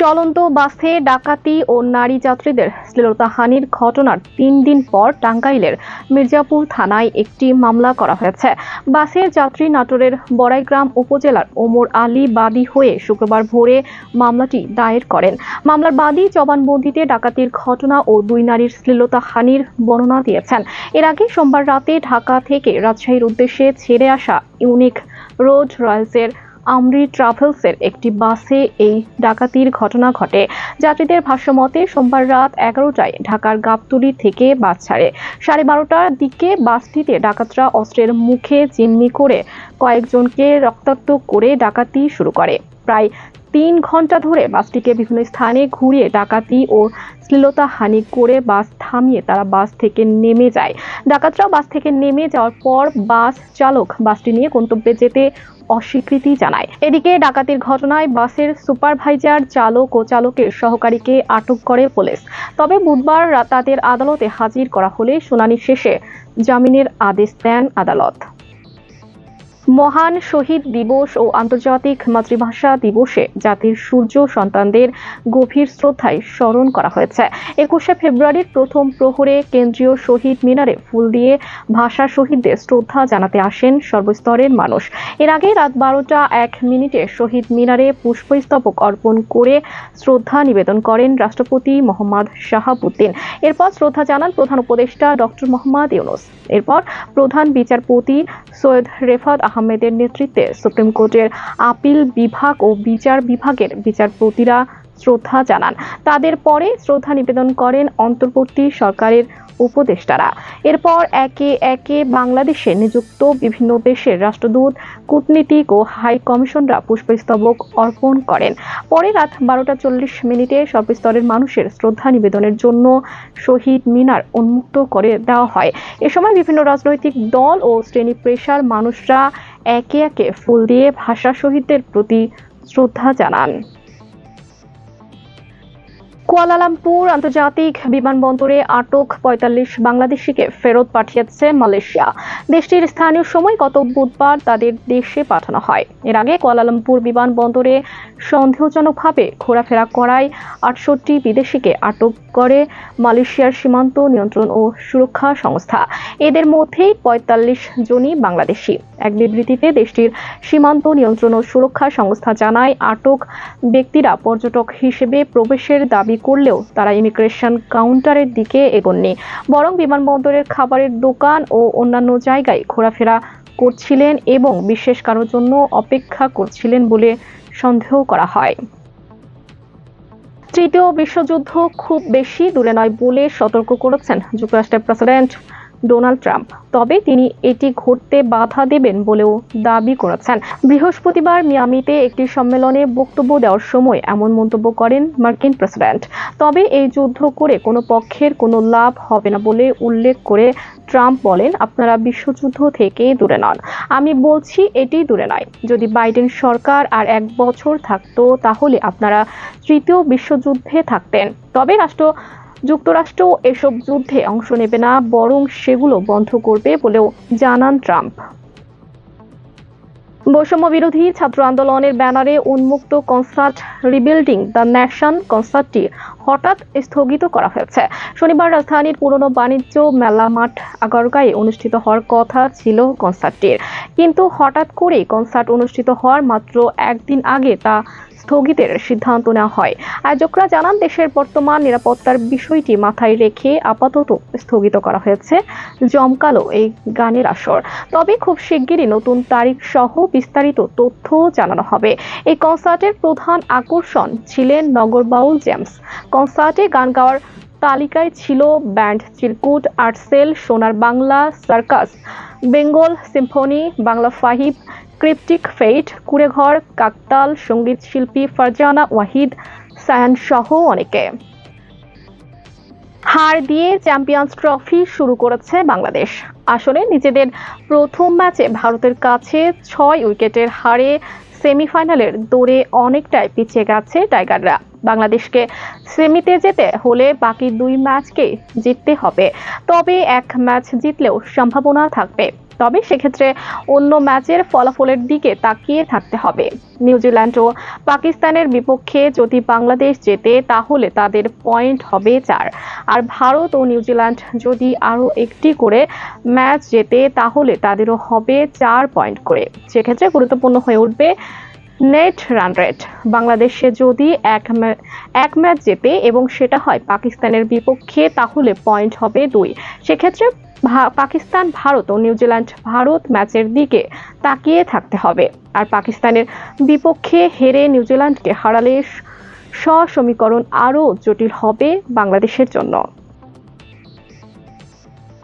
চলন্ত বাসে ডাকাতি ও নারী যাত্রীদের শ্লীলতাহানির ঘটনার তিন দিন পর টাঙ্গাইলের মির্জাপুর থানায় একটি মামলা করা হয়েছে। বাসের যাত্রী নাটোরের বড়াইগ্রাম উপজেলার ওমর আলী বাদী হয়ে শুক্রবার ভোরে মামলাটি দায়ের করেন। মামলার বাদী জবানবন্দিতে ডাকাতির ঘটনা ও দুই নারীর শ্লীলতাহানির বর্ণনা দিয়েছেন। এর আগে সোমবার রাতে ঢাকা থেকে রাজশাহীর উদ্দেশ্যে ছেড়ে আসা ইউনিক রোড রয়্যালসের আমরি ট্রাভেলসের একটি বাসে এই ডাকাতির ঘটনা ঘটে। যাত্রীদের ভাষ্যমতে, সোমবার রাত এগারোটায় ঢাকার গাবতলী থেকে বাস ছাড়ে। সাড়ে বারোটার দিকে বাসটিতে ডাকাতরা অস্ত্রের মুখে জিম্মি করে কয়েকজনকে রক্তাক্ত করে ডাকাতি শুরু করে। প্রায় তিন ঘণ্টা ধরে বাসটিকে বিভিন্ন স্থানে ঘুরিয়ে ডাকাতি ও শ্লীলতাহানি করে বাস থামিয়ে তারা বাস থেকে নেমে যায়। ডাকাতরা বাস থেকে নেমে যাওয়ার পর বাস চালক বাসটি নিয়ে গন্তব্যে যেতে অস্বীকৃতি জানায়। এদিকে ডাকাতির ঘটনায় বাসের সুপারভাইজার চালক ও চালকের সহকারীকে আটক করে পুলিশ। তবে বুধবার তাদের আদালতে হাজির করা হলে শুনানি শেষে জামিনের আদেশ দেন আদালত। মহান শহীদ দিবস ও আন্তর্জাতিক মাতৃভাষা দিবসে জাতির সূর্য সন্তানদের গভীর শ্রদ্ধায় স্মরণ করা হয়েছে। একুশে ফেব্রুয়ারির প্রথম প্রহরে কেন্দ্রীয় শহীদ মিনারে ফুল দিয়ে ভাষা শহীদদের শ্রদ্ধা জানাতে আসেন সর্বস্তরের মানুষ। এর আগে রাত বারোটা এক মিনিটে শহীদ মিনারে পুষ্পস্তবক অর্পণ করে শ্রদ্ধা নিবেদন করেন রাষ্ট্রপতি মোহাম্মদ শাহাবুদ্দিন। এরপর শ্রদ্ধা জানান প্রধান উপদেষ্টা ডক্টর মোহাম্মদ ইউনুস। এরপর প্রধান বিচারপতি সৈয়দ রেফাত আহমেদের নেতৃত্বে সুপ্রিম কোর্টের আপিল বিভাগ ও বিচার বিভাগের বিচারপতিরা শ্রদ্ধা জানান। তাদের পরে শ্রদ্ধা নিবেদন করেন অন্তর্বর্তী সরকারের উপদেষ্টারা। এরপর একে একে বাংলাদেশে নিযুক্ত বিভিন্ন দেশের রাষ্ট্রদূত, কূটনীতিক ও হাই কমিশনরা পুষ্পস্তবক অর্পণ করেন। পরে রাত বারোটা চল্লিশ মিনিটে সর্বস্তরের মানুষের শ্রদ্ধা নিবেদনের জন্য শহীদ মিনার উন্মুক্ত করে দেওয়া হয়। এ সময় বিভিন্ন রাজনৈতিক দল ও শ্রেণি পেশার মানুষরা একে একে ফুল দিয়ে ভাষা শহীদদের প্রতি শ্রদ্ধা জানান। কুয়ালালামপুর আন্তর্জাতিক বিমানবন্দরে আটক পঁয়তাল্লিশ বাংলাদেশিকে ফেরত পাঠিয়েছে মালয়েশিয়া। দেশটির স্থানীয় সময় গত বুধবার তাদের দেশে পাঠানো হয়। এর আগে কুয়ালালামপুর বিমানবন্দরে সন্দেহজনকভাবে ঘোরাফেরা করায় আটষট্টি বিদেশিকে আটক করে মালয়েশিয়ার সীমান্ত নিয়ন্ত্রণ ও সুরক্ষা সংস্থা। এদের মধ্যেই পঁয়তাল্লিশ জনই বাংলাদেশি। এক বিবৃতিতে দেশটির সীমান্ত নিয়ন্ত্রণ ও সুরক্ষা সংস্থা জানায়, আটক ব্যক্তিরা পর্যটক হিসেবে প্রবেশের দাবি করলেও তারা ইমিগ্রেশন কাউন্টারের দিকে এগোননি। বরং বিমানবন্দরের খাবারের দোকান ও অন্যান্য জায়গায় ঘোরাফেরা করছিলেন এবং বিশেষ কারোর জন্য অপেক্ষা করছিলেন বলে সন্দেহ করা হয়। তৃতীয় বিশ্বযুদ্ধ খুব বেশি দূরে নয় বলে সতর্ক করেছেন যুক্তরাষ্ট্রের প্রেসিডেন্ট ডোনাল্ড ট্রাম্প। তবে তিনি এটি ঘটতে বাধা দেবেন বলেও দাবি করেছেন। বৃহস্পতিবার মিয়ামিতে একটি সম্মেলনে বক্তব্য দেওয়ার সময় এমন মন্তব্য করেন মার্কিন প্রেসিডেন্ট। তবে এই যুদ্ধ করে কোনো পক্ষের কোনো লাভ হবে না বলে উল্লেখ করে ট্রাম্প বলেন, আপনারা বিশ্বযুদ্ধ থেকে দূরে নন। আমি বলছি এটি দূরে নয়। যদি বাইডেন সরকার আর এক বছর থাকতো, তাহলে আপনারা তৃতীয় বিশ্বযুদ্ধে থাকতেন। তবে রাষ্ট্র যুক্তরাষ্ট্র এসব যুদ্ধে অংশ নেবে না, বরং সেগুলো বন্ধ করবে বলেও জানান ট্রাম্প। বৈষম্য বিরোধী ছাত্র আন্দোলনের ব্যানারে উন্মুক্ত কনসার্ট রিবিল্ডিং দ্য ন্যাশন কনসার্টটি হঠাৎ স্থগিত করা হয়েছে। শনিবার রাজধানীর পুরনো বাণিজ্য মেলা মাঠ আগারগাঁয়ে অনুষ্ঠিত হওয়ার কথা ছিল কনসার্টটির। কিন্তু হঠাৎ করেই কনসার্ট অনুষ্ঠিত হওয়ার মাত্র একদিন আগে তা স্থগিতের সিদ্ধান্ত নেওয়া হয়। আয়োজকরা জানান, দেশের বর্তমান নিরাপত্তার বিষয়টি মাথায় রেখে আপাতত স্থগিত করা হয়েছে। জমকালো এই গানের আসর। তবে খুব শিগগিরই নতুন তারিখ সহ বিস্তারিত তথ্য জানানো হবে। এই কনসার্টের প্রধান আকর্ষণ ছিলেন নগরবাউল জেমস। কনসার্টে গান গাওয়ার তালিকায় ছিল band Chirkut, Artcell, Sonar Bangla, Circus, Bengal Symphony, Bangla Fahib Cryptic Fate, Kureghor, Kaktal, সংগীত শিল্পী ফারজানা ওয়াহিদ, সায়ান সহ অনেকে। হার দিয়ে চ্যাম্পিয়ন্স ট্রফি শুরু করেছে বাংলাদেশ। আসলে নিজেদের প্রথম ম্যাচে ভারতের কাছে ছয় উইকেটের হারে সেমিফাইনালের দৌড়ে অনেকটাই পিছিয়ে গেছে টাইগাররা। বাংলাদেশকে সেমিতে যেতে হলে বাকি দুই ম্যাচকে জিততে হবে। তবে এক ম্যাচ জিতলেও সম্ভাবনা থাকবে। তবে সেক্ষেত্রে অন্য ম্যাচের ফলাফলের দিকে তাকিয়ে থাকতে হবে। নিউজিল্যান্ড ও পাকিস্তানের বিপক্ষে যদি বাংলাদেশ জেতে, তাহলে তাদের পয়েন্ট হবে চার। আর ভারত ও নিউজিল্যান্ড যদি আরও একটি করে ম্যাচ জেতে, তাহলে তাদেরও হবে চার পয়েন্ট করে। সেক্ষেত্রে গুরুত্বপূর্ণ হয়ে উঠবে নেট রান রেট। বাংলাদেশে যদি এক এক ম্যাচ জেতে এবং সেটা হয় পাকিস্তানের বিপক্ষে, তাহলে পয়েন্ট হবে দুই। সেক্ষেত্রে পাকিস্তান, ভারত ও নিউজিল্যান্ড ভারত ম্যাচের দিকে তাকিয়ে থাকতে হবে। আর পাকিস্তানের বিপক্ষে হেরে নিউজিল্যান্ডকে হারালে স- স্ব-সমীকরণ আরও জটিল হবে বাংলাদেশের জন্য।